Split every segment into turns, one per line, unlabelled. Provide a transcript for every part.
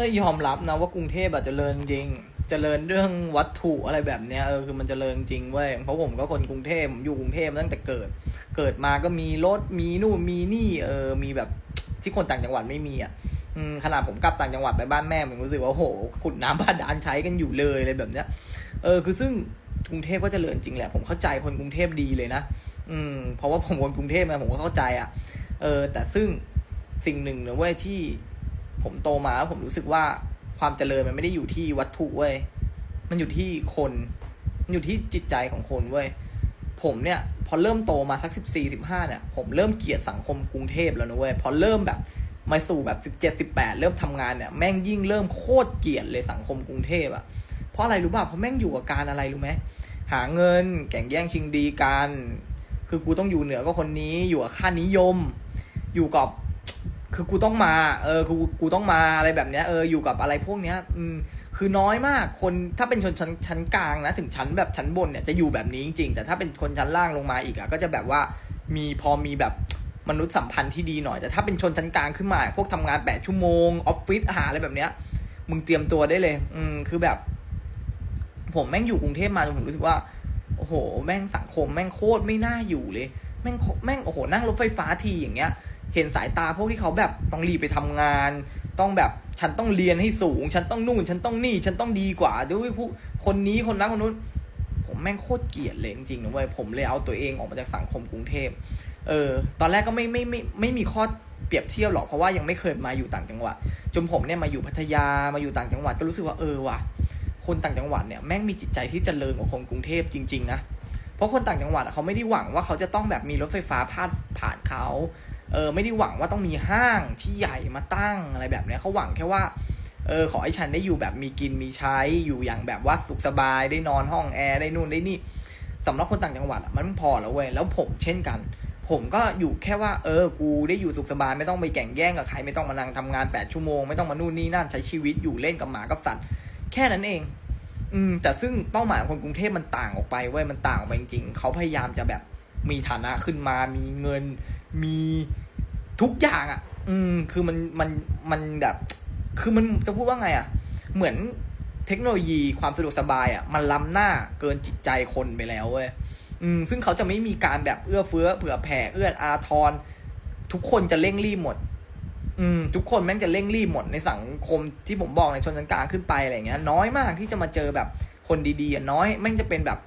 ก็ยอมรับนะว่ากรุงเทพอาจจะเจริญจริงเจริญเรื่องวัตถุอะไรแบบเนี้ยเออคือมันจเจริญจริงเว้ยเพราะผมก็คนกรุงเทพผมอยู่กรุงเทพตั้งแต่เกิด เกิดมาก็มีรถมีนู่นมีนี่เออมีแบบที่คนต่างจังหวัดไม่มีอะอขนาดผมกลับต่างจังหวัดไปบ้านแม่ผมรู้สึกว่าโอ้โหขุดน้ำบาดาลใช้กันอยู่เลยอะไรแบบเนี้ยเออคือซึ่งกรุงเทพก็จเจริญจริงแหละผมเข้าใจคนกรุงเทพดีเลยนะอืมเพราะว่าผมคนกรุงเทพนะผมก็เข้าใจอะเออแต่ซึ่งสิ่งหนึ่งนะเว้ยที่ ผมโตมาแล้วผมรู้สึกว่าความเจริญมันไม่ได้อยู่ที่วัตถุเว้ย มันอยู่ที่คน มันอยู่ที่จิตใจของคนเว้ย ผมเนี่ย พอเริ่มโตมาสักสิบสี่สิบห้าเนี่ย ผมเริ่มเกลียดสังคมกรุงเทพแล้วนะเว้ย พอเริ่มแบบมาสู่แบบสิบเจ็ดสิบแปดเริ่มทำงานเนี่ยแม่งยิ่งเริ่มโคตรเกลียดเลยสังคมกรุงเทพอะเพราะอะไรรู้ป่ะเพราะแม่งอยู่กับการอะไรรู้ไหมหาเงินแข่งแย่งชิงดีกัน คือกูต้องอยู่เหนือก็คนนี้อยู่กับค่านิยม อยู่กับ คือกูต้องมา เออกูกูต้องมาอะไรแบบเนี้ยเอออยู่กับอะไรพวกเนี้ย อืมคือน้อยมากคนถ้าเป็นชนชั้นชั้นกลางนะถึงชั้นแบบชั้นบนเนี่ยจะอยู่แบบนี้จริงๆ แต่ถ้าเป็นคนชั้นล่างลงมาอีกอะก็จะแบบว่ามีพอมีแบบมนุษยสัมพันธ์ที่ดีหน่อย แต่ถ้าเป็นชนชั้นกลางขึ้นมา พวกทำงานแปดชั่วโมงออฟฟิศหาอะไรแบบเนี้ย มึงเตรียมตัวได้เลย อืมคือแบบ ผมแม่งอยู่กรุงเทพมาจนผมรู้สึกว่าโอ้โห แม่งสังคมแม่งโคตรไม่น่าอยู่เลย แม่งแม่งโอ้โหนั่งรถไฟฟ้าทีอย่างเงี้ย เห็นสายตาพวกที่เขาแบบต้องรีบไปทำงาน ต้องแบบฉันต้องเรียนให้สูง ฉันต้องนู่น ฉันต้องนี่ ฉันต้องดีกว่าด้วยผู้คนนี้คนนั้นคนนู้น ผมแม่งโคตรเกลียดเลยจริงๆนะเว้ยผมเลยเอาตัวเองออกมาจากสังคมกรุงเทพเออ ตอนแรกก็ไม่ไม่ไม่ไม่มีข้อเปรียบเทียบหรอกเพราะว่ายังไม่เคยมาอยู่ต่างจังหวัดจนผมเนี่ยมาอยู่พัทยามาอยู่ต่างจังหวัดก็รู้สึกว่าเออว่ะคนต่างจังหวัดเนี่ยแม่งมีจิตใจที่เจริญกว่าคนกรุงเทพจริง ๆ นะ เพราะคนต่างจังหวัดเขาไม่ได้หวังว่าเขาจะต้องแบบมีรถไฟฟ้าพาดผ่านเขา เออไม่ได้หวังว่าต้องมีห้างที่ใหญ่มาตั้งอะไรแบบนี้เขาหวังแค่ว่าเออขอให้ฉันได้อยู่แบบมีกินมีใช้อยู่อย่างแบบว่าสุขสบายได้นอนห้องแอร์ได้นู่นได้นี่สำหรับคนต่างจังหวัดมันพอแล้วเว้ยแล้วผมเช่นกัน ผมก็อยู่แค่ว่าเออกูได้อยู่สุขสบายไม่ต้องไปแข่งแย่งกับใครไม่ต้องมานั่งทำงานแปดชั่วโมงไม่ต้องมานู่นนี่นั่นใช้ชีวิตอยู่เล่นกับหมากับสัตว์ แค่นั้นเอง อืมแต่ซึ่งเป้าหมายของคนกรุงเทพมันต่างออกไปเว้ยมันต่างออกไปจริงๆเขาพยายามจะแบบมีฐานะขึ้นมามีเงิน มีทุกอย่างอะ่ะ อืม คือมันมันมันแบบ คือมันจะพูดว่าไงอะ่ะ เหมือนเทคโนโลยีความสะดวกสบายอะ่ะ มันล้ำหน้าเกินจิตใจคนไปแล้วเว้ยอืม ซึ่งเขาจะไม่มีการแบบเอื้อเฟื้อเผื่อแผ่เอื้ออาทร ทุกคนจะเร่งรีบหมด อืม ทุกคนแม่งจะเร่งรีบหมดในสังคมที่ผมบอกในชนชั้นกลางขึ้นไปอะไรเงี้ย น้อยมากที่จะมาเจอแบบคนดีๆน้อยแม่งจะเป็นแบบ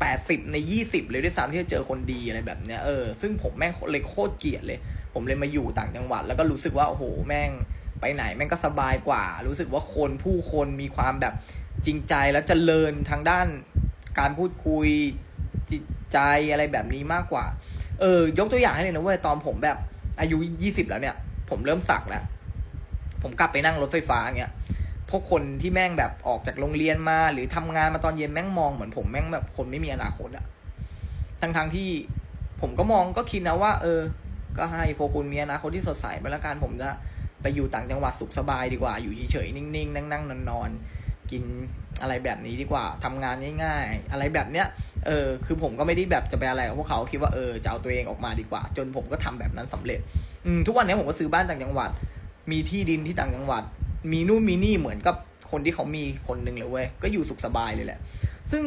แปดสิบในยี่สิบเลยด้วยซ้ำที่จะเจอคนดีอะไรแบบเนี้ยเออซึ่งผมแม่งเลยโคตรเกลียดเลย ผมเลยมาอยู่ต่างจังหวัด แล้วก็รู้สึกว่าโอ้โหแม่งไปไหนแม่งก็สบายกว่า รู้สึกว่าคนผู้คนมีความแบบจริงใจแล้วเจริญทางด้านการพูดคุยจิตใจอะไรแบบนี้มากกว่า เออ ยกตัวอย่างให้เลยนะเว้ยตอนผมแบบอายุยี่สิบแล้วเนี่ย ผมเริ่มสักแล้ว ผมกลับไปนั่งรถไฟฟ้าเงี้ย พวกคนที่แม่งแบบออกจากโรงเรียนมา หรือทำงานมาตอนเย็นแม่งมองเหมือนผมแม่งแบบคนไม่มีอนาคตอะทั้งทงๆที่ผมก็มองก็คิดนะว่า เออ ก็ให้พวกคุณมีอนาคตที่สดใสไปละกันผมจะไปอยู่ต่างจังหวัดสุขสบายดีกว่า อยู่เฉยๆนิ่งๆ นั่งๆนอนๆกินอะไรแบบนี้ดีกว่าทำงานง่าย ๆ อะไรแบบเนี้ย เออ คือผมก็ไม่ได้แบบจะไปอะไรกับพวกเขาคิดว่าเออจะเอาตัวเองออกมาดีกว่า จนผมก็ทำแบบนั้นสำเร็จ อืทุกวันนี้ผมก็ซื้อบ้านต่างจังหวัด มีที่ดินที่ต่างจังหวัด มีนู่นมีนี่เหมือนกับคนที่เขามีคนหนึ่งเลยเว้ยก็อยู่สุขสบายเลยแหละ ซึ่ง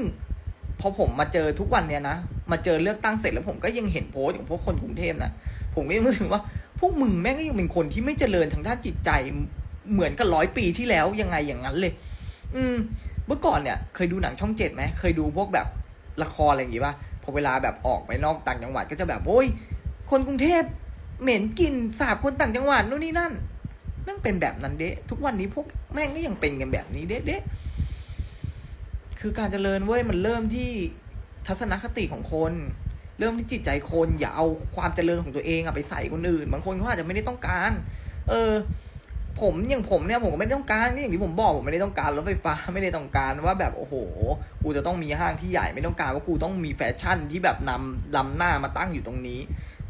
พอผมมาเจอทุกวันเนี้ยนะมาเจอเลือกตั้งเสร็จแล้วผมก็ยังเห็นโพสต์ของพวกคนกรุงเทพนะผมก็ยังรู้สึกว่า พวกมึงแม่งก็ยังเป็นคนที่ไม่เจริญทางด้านจิตใจเหมือนกับร้อยปีที่แล้วยังไงอย่างนั้นเลย อืม เมื่อก่อนเนี่ย เคยดูหนังช่องเจ็ดไหมเคยดูพวกแบบละครอะไรอย่างงี้ป่ะพอเวลาแบบออกไปนอกต่างจังหวัดก็จะแบบโอ้ยคนกรุงเทพเหม็นกลิ่นสาบคนต่างจังหวัดนู่นนี่นั่น ม่งเป็นแบบนั้นเดะทุกวันนี้พวกแม่งก็ยังเป็นกันแบบนี้เดะเดะคือการเจริญเว้ยมันเริ่มที่ทัศนคติของคน เริ่มที่จิตใจคน อย่าเอาความเจริญของตัวเองอะไปใส่คนอื่น บางคนเขาอาจจะไม่ได้ต้องการ เออ ผมอย่างผมเนี่ยผมก็ไม่ได้ต้องการนี่อย่างที่ผมบอกผมไม่ได้ต้องการรถไฟฟ้าไม่ได้ต้องการว่าแบบโอ้โห กูจะต้องมีห้างที่ใหญ่ไม่ต้องการว่ากูต้องมีแฟชั่นที่แบบนำลำหน้ามาตั้งอยู่ตรงนี้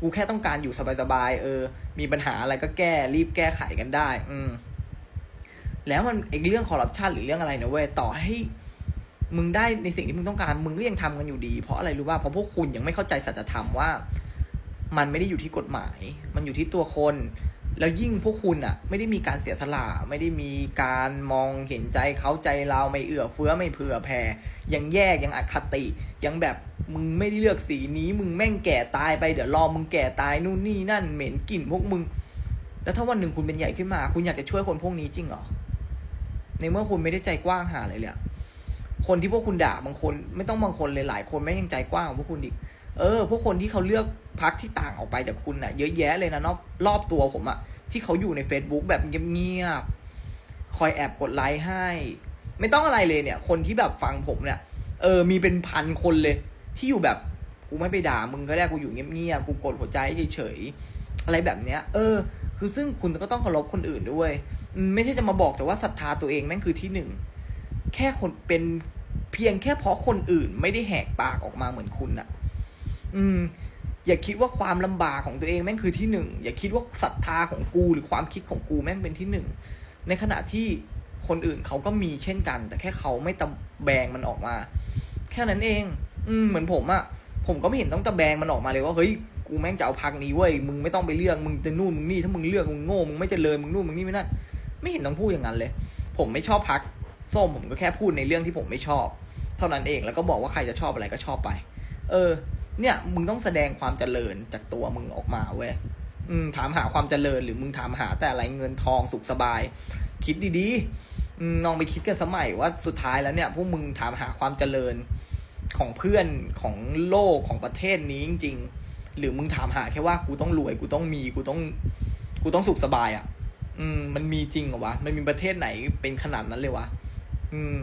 กูแค่ต้องการอยู่สบายๆเออ มีปัญหาอะไรก็แก้รีบแก้ไขกันได้ อืม แล้วมันไอ้เรื่องคอร์รัปชันหรือเรื่องอะไรนะเว้ยต่อให้มึงได้ในสิ่งที่มึงต้องการ มึงก็ยังทำกันอยู่ดี เพราะอะไรรู้ป่ะเพราะพวกคุณยังไม่เข้าใจสัจธรรมว่า มันไม่ได้อยู่ที่กฎหมาย มันอยู่ที่ตัวคน แล้วยิ่งพวกคุณอะ ไม่ได้มีการเสียสละไม่ได้มีการมองเห็นใจเขาใจเราไม่เอื้อเฟื้อไม่เผื่อแผ่ยังแยกยังอคติ ยังแบบมึงไม่ได้เลือกสีนี้มึงแม่งแก่ตายไปเดี๋ยวรอมึงแก่ตายนู่นนี่นั่นเหม็นกลิ่นพวกมึง แล้วถ้าวันหนึ่งคุณเป็นใหญ่ขึ้นมา คุณอยากจะช่วยคนพวกนี้จริงเหรอในเมื่อคุณไม่ได้ใจกว้างหาอะไรเลยคนที่พวกคุณด่าบางคน ไม่ต้องบางคนเลยหลายคนไม่ยังใจกว้างกว่าพวกคุณอีก เออ พวกคนที่เขาเลือกพักที่ต่างออกไปจากคุณน่ะ เยอะแยะเลยนะรอบรอบตัวผมอะที่เขาอยู่ใน Facebook แบบเงียบๆคอยแอบกดไลค์ให้ ไม่ต้องอะไรเลยเนี่ย คนที่แบบฟังผมเนี่ย เออ มีเป็นพันคนเลย ที่อยู่แบบกูไม่ไปด่ามึงก็ได้กูอยู่เงียบๆกูกดหัวใจเฉยๆอะไรแบบเนี้ย เออ คือซึ่งคุณก็ต้องเคารพคนอื่นด้วย ไม่ใช่จะมาบอกแต่ว่าศรัทธาตัวเองแม่งคือที่หนึ่งแค่คนเป็นเพียงแค่เพราะคนอื่นไม่ได้แหกปากออกมาเหมือนคุณอะ อืม อย่าคิดว่าความลำบากของตัวเองแม่งคือที่หนึ่งอย่าคิดว่าศรัทธาของกูหรือความคิดของกูแม่งเป็นที่หนึ่งในขณะที่คนอื่นเขาก็มีเช่นกัน แต่แค่เขาไม่ตะแบงมันออกมา แค่นั้นเอง อืมเหมือนผมอะผมก็ไม่เห็นต้องตะแบงมันออกมาเลยว่าเฮ้ยกูแม่งจะเอาพักนี้เว้ยมึงไม่ต้องไปเลือกมึงจะนู่นมึงนี่ถ้ามึงเลือกมึงโง่มึงไม่เจริญมึงนู่นมึงนี่ไม่นั่นไม่เห็นต้องพูดอย่างนั้นเลย ผมไม่ชอบพักส้มผมก็แค่พูดในเรื่องที่ผมไม่ชอบ เท่านั้นเองแล้วก็บอกว่าใครจะชอบอะไรก็ชอบไป เออ เนี่ย มึงต้องแสดงความเจริญจากตัวมึงออกมาเว้ยถามหาความเจริญหรือมึงถามหาแต่อะไรเงินทองสุขสบาย คิดดีๆลองไปคิดกันสมัยว่าสุดท้ายแล้วเนี่ยพวกมึงถามหาความเจริญของเพื่อนของโลกของประเทศนี้จริง ๆ หรือมึงถามหาแค่ว่ากูต้องรวยกูต้องมีกูต้องกูต้องสุขสบายอะ่ะ อืม มันมีจริงเหรอวะมันมีประเทศไหนเป็นขนาดนั้นเลยวะ อืม